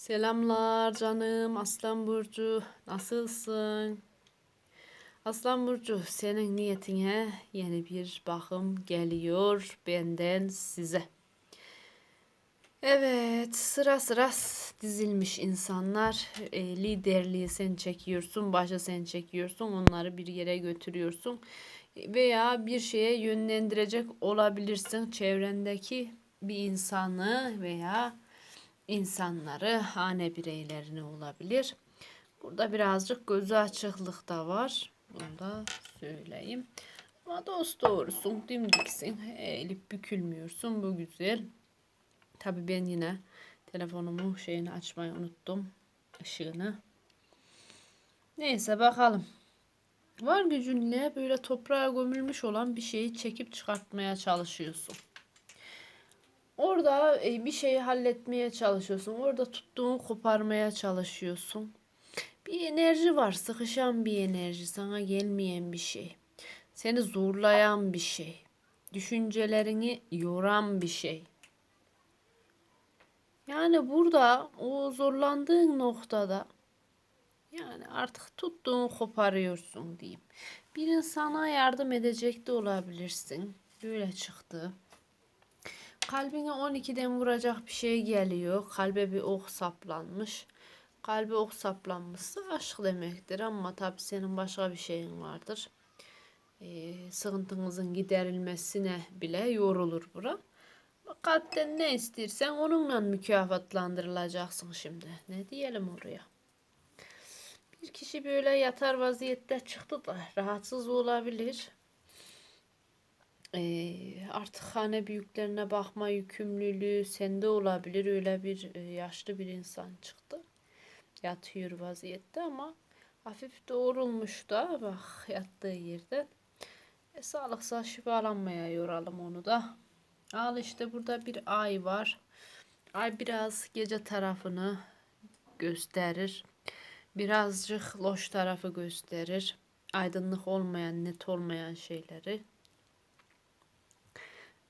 Selamlar canım Aslan Burcu. Nasılsın? Aslan Burcu senin niyetine yeni bir bakım geliyor benden size. Evet sıra sıra dizilmiş insanlar e, liderliği sen çekiyorsun başı sen çekiyorsun onları bir yere götürüyorsun veya bir şeye yönlendirecek olabilirsin çevrendeki bir insanı veya insanları, hane bireylerini olabilir. Burada birazcık gözü açıklık da var. Bunu da söyleyeyim. Ama dost doğrusun, dimdiksin, eğilip bükülmüyorsun. Bu güzel. Tabii ben yine telefonumu şeyini açmayı unuttum. ışığını. Neyse bakalım. Var gücünle böyle toprağa gömülmüş olan bir şeyi çekip çıkartmaya çalışıyorsun. Orada e, bir şeyi halletmeye çalışıyorsun. Orada tuttuğunu koparmaya çalışıyorsun. Bir enerji var, sıkışan bir enerji, sana gelmeyen bir şey. Seni zorlayan bir şey. Düşüncelerini yoran bir şey. Yani burada o zorlandığın noktada yani artık tuttuğunu koparıyorsun diyeyim. Bir insana yardım edecek de olabilirsin. Böyle çıktı. Kalbine 12'den vuracak bir şey geliyor. Kalbe bir ok saplanmış. Kalbe ok saplanmışsa aşk demektir ama tabi senin başka bir şeyin vardır. Ee, sıkıntınızın giderilmesine bile yorulur bura. Kalpten ne istersen onunla mükafatlandırılacaksın şimdi. Ne diyelim oraya? Bir kişi böyle yatar vaziyette çıktı da rahatsız olabilir e, artık hane büyüklerine bakma yükümlülüğü sende olabilir. Öyle bir e, yaşlı bir insan çıktı. Yatıyor vaziyette ama hafif doğrulmuş da bak yattığı yerden. E, sağlıksa şifalanmaya yoralım onu da. Al işte burada bir ay var. Ay biraz gece tarafını gösterir. Birazcık loş tarafı gösterir. Aydınlık olmayan, net olmayan şeyleri.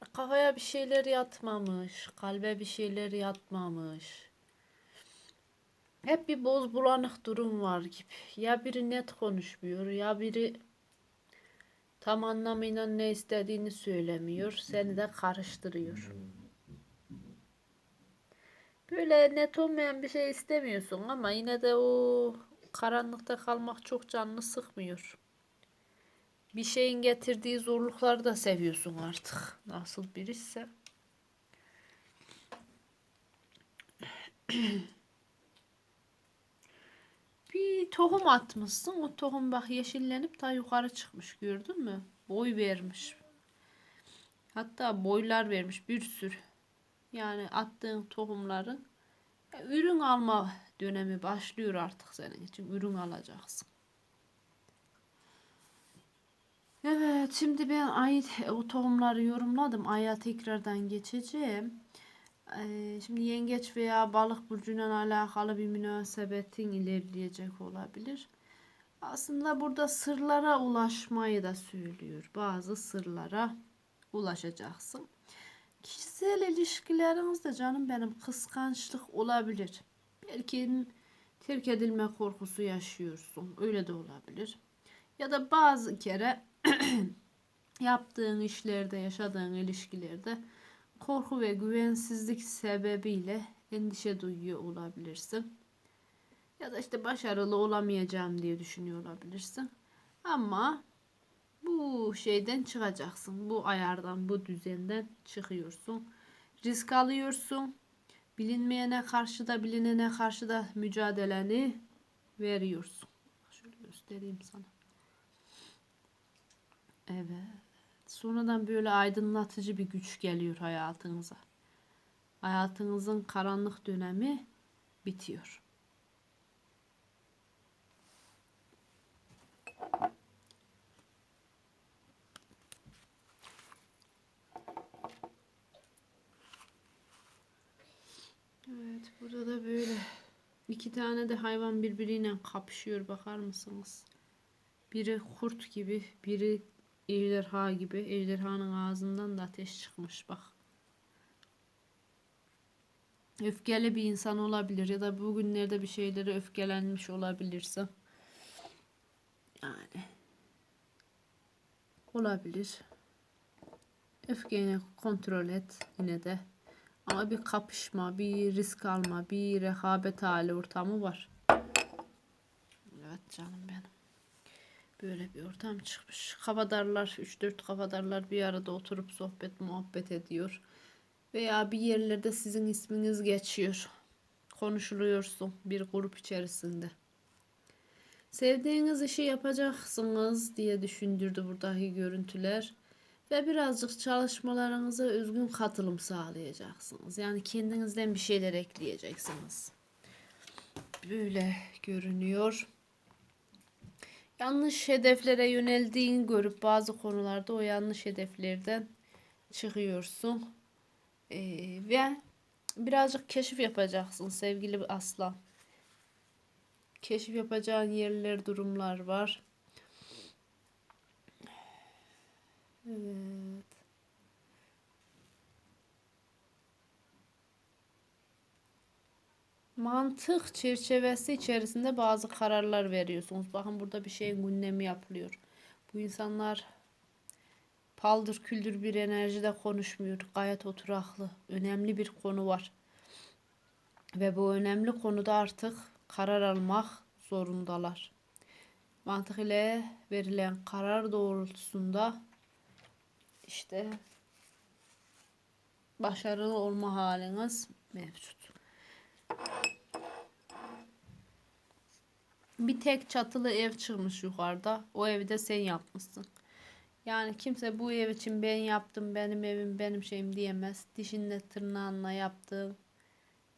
Kafaya bir şeyler yatmamış, kalbe bir şeyler yatmamış. Hep bir boz bulanık durum var gibi. Ya biri net konuşmuyor, ya biri tam anlamıyla ne istediğini söylemiyor. Seni de karıştırıyor. Böyle net olmayan bir şey istemiyorsun ama yine de o karanlıkta kalmak çok canını sıkmıyor bir şeyin getirdiği zorlukları da seviyorsun artık. Nasıl birisi. bir tohum atmışsın. O tohum bak yeşillenip daha yukarı çıkmış gördün mü? Boy vermiş. Hatta boylar vermiş bir sürü. Yani attığın tohumların ürün alma dönemi başlıyor artık senin için. Ürün alacaksın. Evet şimdi ben ay o tohumları yorumladım. Aya tekrardan geçeceğim. Ee, şimdi yengeç veya balık burcuyla alakalı bir münasebetin ilerleyecek olabilir. Aslında burada sırlara ulaşmayı da söylüyor. Bazı sırlara ulaşacaksın. Kişisel ilişkilerinizde canım benim kıskançlık olabilir. Belki terk edilme korkusu yaşıyorsun. Öyle de olabilir. Ya da bazı kere yaptığın işlerde, yaşadığın ilişkilerde korku ve güvensizlik sebebiyle endişe duyuyor olabilirsin. Ya da işte başarılı olamayacağım diye düşünüyor olabilirsin. Ama bu şeyden çıkacaksın. Bu ayardan, bu düzenden çıkıyorsun. Risk alıyorsun. Bilinmeyene karşı da bilinene karşı da mücadeleni veriyorsun. Şöyle göstereyim sana. Evet. Sonradan böyle aydınlatıcı bir güç geliyor hayatınıza. Hayatınızın karanlık dönemi bitiyor. Evet burada da böyle iki tane de hayvan birbiriyle kapışıyor bakar mısınız? Biri kurt gibi, biri ejderha gibi. Ejderhanın ağzından da ateş çıkmış bak. öfkeli bir insan olabilir ya da bugünlerde bir şeylere öfkelenmiş olabilirsin. Yani olabilir. Öfkeni kontrol et yine de. Ama bir kapışma, bir risk alma, bir rekabet hali ortamı var. Evet canım benim. Böyle bir ortam çıkmış. Kafadarlar, 3-4 kafadarlar bir arada oturup sohbet muhabbet ediyor. Veya bir yerlerde sizin isminiz geçiyor. Konuşuluyorsun bir grup içerisinde. Sevdiğiniz işi yapacaksınız diye düşündürdü buradaki görüntüler. Ve birazcık çalışmalarınıza özgün katılım sağlayacaksınız. Yani kendinizden bir şeyler ekleyeceksiniz. Böyle görünüyor. Yanlış hedeflere yöneldiğini görüp bazı konularda o yanlış hedeflerden çıkıyorsun. Ee, ve birazcık keşif yapacaksın sevgili aslan. Keşif yapacağın yerler, durumlar var. Evet. Mantık çerçevesi içerisinde bazı kararlar veriyorsunuz. Bakın burada bir şeyin gündemi yapılıyor. Bu insanlar paldır küldür bir enerjide konuşmuyor. Gayet oturaklı. Önemli bir konu var. Ve bu önemli konuda artık karar almak zorundalar. Mantık ile verilen karar doğrultusunda işte başarılı olma haliniz mevcut. Bir tek çatılı ev çıkmış yukarıda. O evi de sen yapmışsın. Yani kimse bu ev için ben yaptım, benim evim, benim şeyim diyemez. Dişinle tırnağınla yaptığın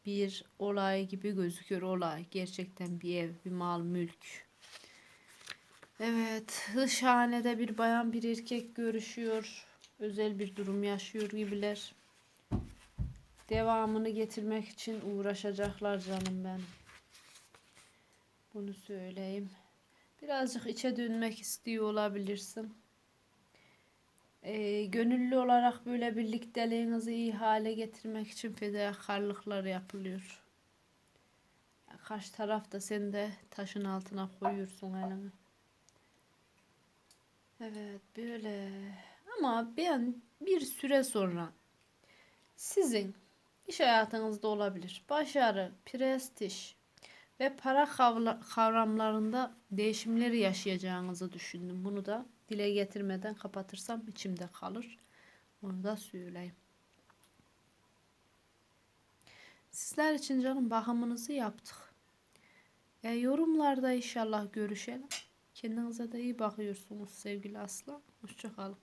bir olay gibi gözüküyor olay. Gerçekten bir ev, bir mal, mülk. Evet, dışhanede bir bayan bir erkek görüşüyor. Özel bir durum yaşıyor gibiler. Devamını getirmek için uğraşacaklar canım benim. Bunu söyleyeyim. Birazcık içe dönmek istiyor olabilirsin. Ee, gönüllü olarak böyle birlikteliğinizi iyi hale getirmek için fedakarlıklar yapılıyor. Karşı taraf da sen de taşın altına koyuyorsun elini. Evet böyle. Ama ben bir süre sonra sizin iş hayatınızda olabilir. Başarı, prestij ve para kavramlarında değişimleri yaşayacağınızı düşündüm. Bunu da dile getirmeden kapatırsam içimde kalır. Onu da söyleyeyim. Sizler için canım bakımınızı yaptık. E, yorumlarda inşallah görüşelim. Kendinize de iyi bakıyorsunuz sevgili aslan. Hoşçakalın.